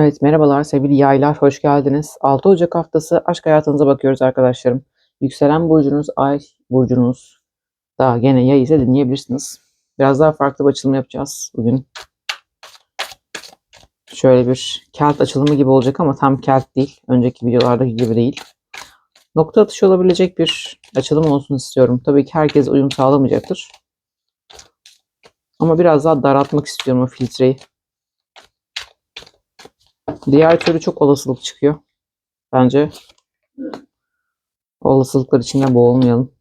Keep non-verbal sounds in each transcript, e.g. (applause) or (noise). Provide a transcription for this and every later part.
Evet, merhabalar sevgili yaylar, hoş geldiniz. 6 Ocak haftası aşk hayatınıza bakıyoruz arkadaşlarım. Yükselen burcunuz, ay burcunuz da gene yay ise dinleyebilirsiniz. Biraz daha farklı bir açılım yapacağız bugün. Şöyle bir kelt açılımı gibi olacak ama tam kelt değil. Önceki videolardaki gibi değil. Nokta atışı olabilecek bir açılım olsun istiyorum. Tabii ki herkes uyum sağlamayacaktır. Ama biraz daha daraltmak istiyorum o filtreyi. Diğer türlü çok olasılık çıkıyor. Bence olasılıklar içinde boğulmayalım.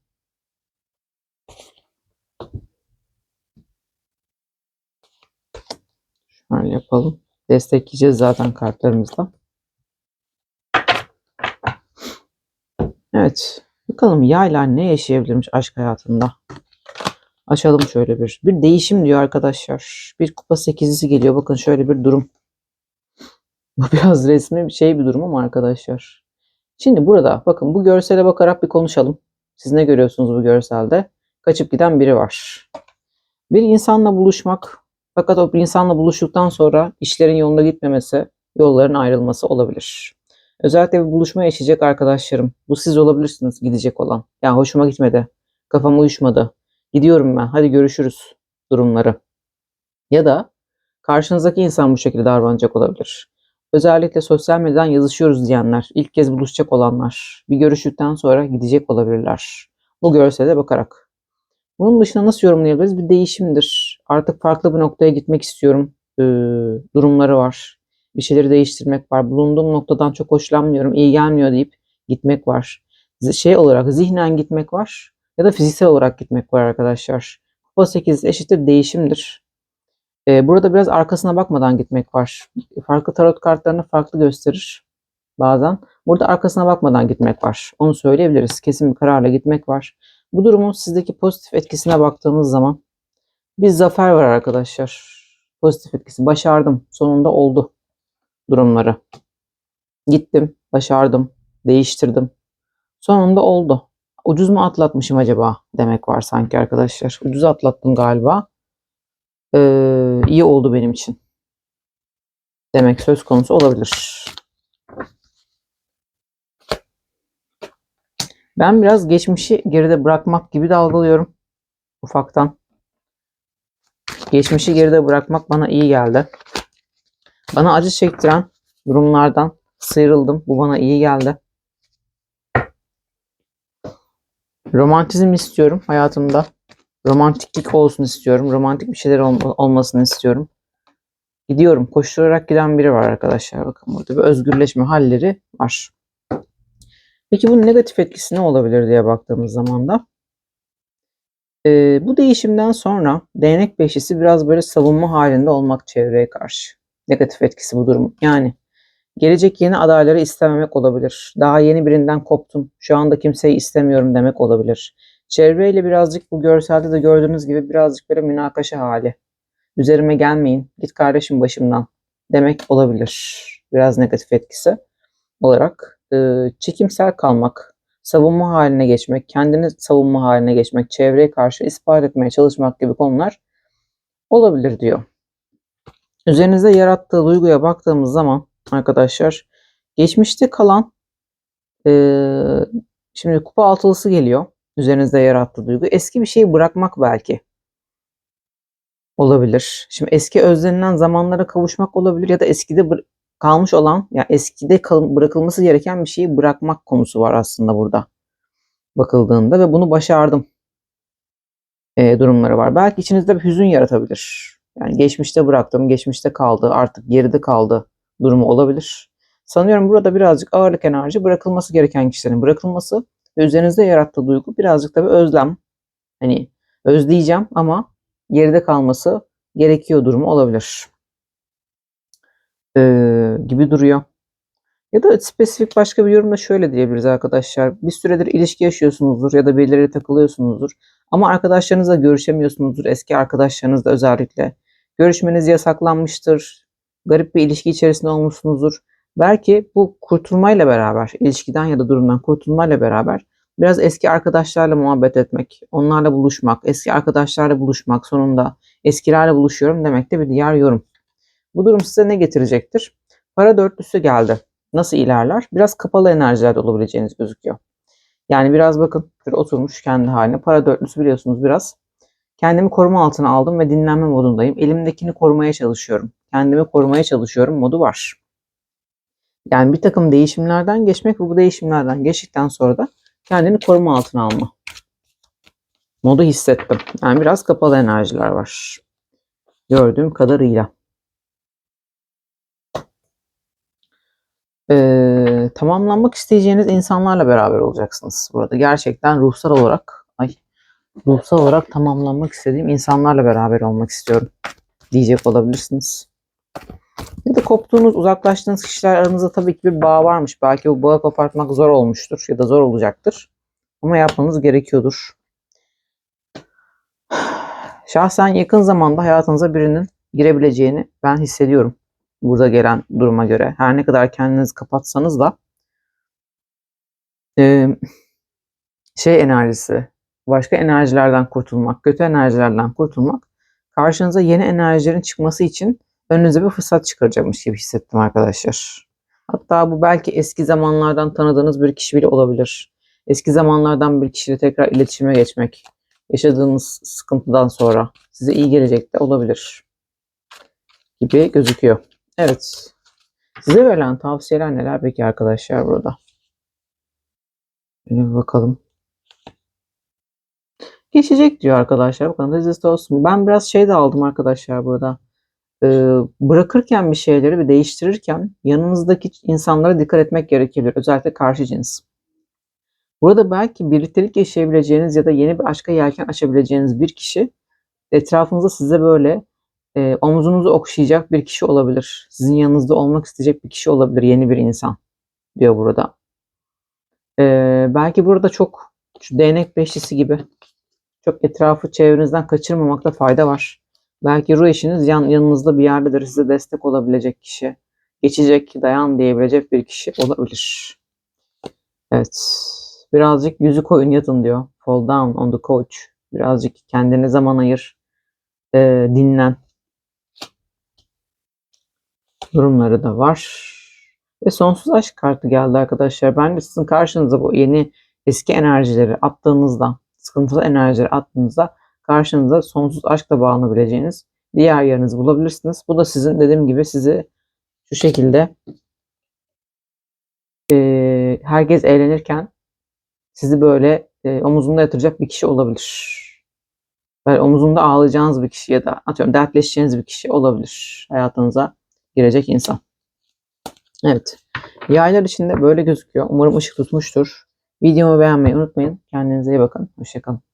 Şöyle yapalım. Destekleyeceğiz zaten kartlarımızla. Evet. Bakalım yaylar ne yaşayabilirmiş aşk hayatında. Açalım şöyle bir. Bir değişim diyor arkadaşlar. Bir kupa sekizlisi geliyor. Bakın şöyle bir durum. Bu (laughs) biraz resmi bir şey bir durum ama arkadaşlar. Şimdi burada bakın bu görsele bakarak bir konuşalım. Siz ne görüyorsunuz bu görselde? Kaçıp giden biri var. Bir insanla buluşmak fakat o bir insanla buluştuktan sonra işlerin yolunda gitmemesi, yolların ayrılması olabilir. Özellikle bir buluşma yaşayacak arkadaşlarım. Bu siz olabilirsiniz gidecek olan. Ya hoşuma gitmedi. Kafam uyuşmadı. Gidiyorum ben. Hadi görüşürüz durumları. Ya da karşınızdaki insan bu şekilde davranacak olabilir. Özellikle sosyal medyadan yazışıyoruz diyenler, ilk kez buluşacak olanlar, bir görüştükten sonra gidecek olabilirler. Bu görsele bakarak. Bunun dışında nasıl yorumlayabiliriz? Bir değişimdir. Artık farklı bir noktaya gitmek istiyorum. Ee, durumları var. Bir şeyleri değiştirmek var. Bulunduğum noktadan çok hoşlanmıyorum, iyi gelmiyor deyip gitmek var. Şey olarak zihnen gitmek var ya da fiziksel olarak gitmek var arkadaşlar. Kupa 8 eşittir değişimdir. Ee, burada biraz arkasına bakmadan gitmek var. Farklı tarot kartlarını farklı gösterir bazen. Burada arkasına bakmadan gitmek var. Onu söyleyebiliriz. Kesin bir kararla gitmek var. Bu durumun sizdeki pozitif etkisine baktığımız zaman bir zafer var arkadaşlar. Pozitif etkisi. Başardım. Sonunda oldu durumları. Gittim, başardım, değiştirdim. Sonunda oldu. Ucuz mu atlatmışım acaba demek var sanki arkadaşlar. Ucuz atlattım galiba e, iyi oldu benim için demek söz konusu olabilir. Ben biraz geçmişi geride bırakmak gibi de algılıyorum ufaktan. Geçmişi geride bırakmak bana iyi geldi. Bana acı çektiren durumlardan sıyrıldım. Bu bana iyi geldi. Romantizm istiyorum hayatımda romantiklik olsun istiyorum. Romantik bir şeyler ol- olmasını istiyorum. Gidiyorum. Koşturarak giden biri var arkadaşlar. Bakın burada bir özgürleşme halleri var. Peki bunun negatif etkisi ne olabilir diye baktığımız zaman da ee, bu değişimden sonra değnek beşisi biraz böyle savunma halinde olmak çevreye karşı. Negatif etkisi bu durum. Yani gelecek yeni adayları istememek olabilir. Daha yeni birinden koptum. Şu anda kimseyi istemiyorum demek olabilir Çevreyle birazcık bu görselde de gördüğünüz gibi birazcık böyle münakaşa hali. Üzerime gelmeyin, git kardeşim başımdan demek olabilir. Biraz negatif etkisi olarak. Çekimsel kalmak, savunma haline geçmek, kendini savunma haline geçmek, çevreye karşı ispat etmeye çalışmak gibi konular olabilir diyor. Üzerinizde yarattığı duyguya baktığımız zaman arkadaşlar geçmişte kalan e, şimdi kupa altılısı geliyor üzerinizde yarattığı duygu. Eski bir şeyi bırakmak belki olabilir. Şimdi eski özlenilen zamanlara kavuşmak olabilir ya da eskide kalmış olan ya yani eskide bırakılması gereken bir şeyi bırakmak konusu var aslında burada bakıldığında ve bunu başardım e, durumları var. Belki içinizde bir hüzün yaratabilir. Yani geçmişte bıraktım, geçmişte kaldı, artık geride kaldı durumu olabilir. Sanıyorum burada birazcık ağırlık enerji bırakılması gereken kişilerin bırakılması ve üzerinizde yarattığı duygu birazcık tabii özlem. Hani özleyeceğim ama geride kalması gerekiyor durumu olabilir. Ee, gibi duruyor. Ya da spesifik başka bir yorumda şöyle diyebiliriz arkadaşlar. Bir süredir ilişki yaşıyorsunuzdur ya da birileriyle takılıyorsunuzdur. Ama arkadaşlarınızla görüşemiyorsunuzdur. Eski arkadaşlarınızla özellikle. Görüşmeniz yasaklanmıştır. Garip bir ilişki içerisinde olmuşsunuzdur. Belki bu kurtulmayla beraber, ilişkiden ya da durumdan kurtulmayla beraber biraz eski arkadaşlarla muhabbet etmek, onlarla buluşmak, eski arkadaşlarla buluşmak, sonunda eskilerle buluşuyorum demek de bir diğer yorum. Bu durum size ne getirecektir? para dörtlüsü geldi. Nasıl ilerler? Biraz kapalı enerjilerde olabileceğiniz gözüküyor. Yani biraz bakın şöyle oturmuş kendi haline. Para dörtlüsü biliyorsunuz biraz. Kendimi koruma altına aldım ve dinlenme modundayım. Elimdekini korumaya çalışıyorum. Kendimi korumaya çalışıyorum modu var. Yani bir takım değişimlerden geçmek ve bu değişimlerden geçtikten sonra da kendini koruma altına alma. Modu hissettim. Yani biraz kapalı enerjiler var. Gördüğüm kadarıyla. Ee, tamamlanmak isteyeceğiniz insanlarla beraber olacaksınız burada. Gerçekten ruhsal olarak ay ruhsal olarak tamamlanmak istediğim insanlarla beraber olmak istiyorum diyecek olabilirsiniz. Ya da koptuğunuz, uzaklaştığınız kişiler aranızda tabii ki bir bağ varmış. Belki bu bağı kopartmak zor olmuştur ya da zor olacaktır. Ama yapmanız gerekiyordur. Şahsen yakın zamanda hayatınıza birinin girebileceğini ben hissediyorum. Burada gelen duruma göre. Her ne kadar kendinizi kapatsanız da şey enerjisi, başka enerjilerden kurtulmak, kötü enerjilerden kurtulmak, karşınıza yeni enerjilerin çıkması için önünüze bir fırsat çıkaracakmış gibi hissettim arkadaşlar. Hatta bu belki eski zamanlardan tanıdığınız bir kişi bile olabilir. Eski zamanlardan bir kişiyle tekrar iletişime geçmek, yaşadığınız sıkıntıdan sonra size iyi gelecek de olabilir gibi gözüküyor. Evet. Size verilen tavsiyeler neler peki arkadaşlar burada? Bir bakalım. Geçecek diyor arkadaşlar. Bakın rezist olsun. Ben biraz şey de aldım arkadaşlar burada. Ee, bırakırken bir şeyleri bir değiştirirken yanınızdaki insanlara dikkat etmek gerekebilir. Özellikle karşı cins. Burada belki birliktelik yaşayabileceğiniz ya da yeni bir aşka yelken açabileceğiniz bir kişi etrafınızda size böyle e, omuzunuzu okşayacak bir kişi olabilir. Sizin yanınızda olmak isteyecek bir kişi olabilir. Yeni bir insan diyor burada. E, belki burada çok şu değnek beşlisi gibi çok etrafı çevrenizden kaçırmamakta fayda var. Belki ruh eşiniz yan, yanınızda bir yerdedir. Size destek olabilecek kişi. Geçecek, dayan diyebilecek bir kişi olabilir. Evet. Birazcık yüzü koyun yatın diyor. Fall down on the couch. Birazcık kendine zaman ayır. E, dinlen. Durumları da var. Ve sonsuz aşk kartı geldi arkadaşlar. Ben de sizin karşınıza bu yeni eski enerjileri attığınızda, sıkıntılı enerjileri attığınızda karşınıza sonsuz aşkla bağlanabileceğiniz diğer yerinizi bulabilirsiniz. Bu da sizin dediğim gibi sizi şu şekilde e, herkes eğlenirken sizi böyle e, omuzunda yatıracak bir kişi olabilir. Böyle omuzunda ağlayacağınız bir kişi ya da atıyorum dertleşeceğiniz bir kişi olabilir hayatınıza girecek insan. Evet. Yaylar içinde böyle gözüküyor. Umarım ışık tutmuştur. Videomu beğenmeyi unutmayın. Kendinize iyi bakın. Hoşçakalın.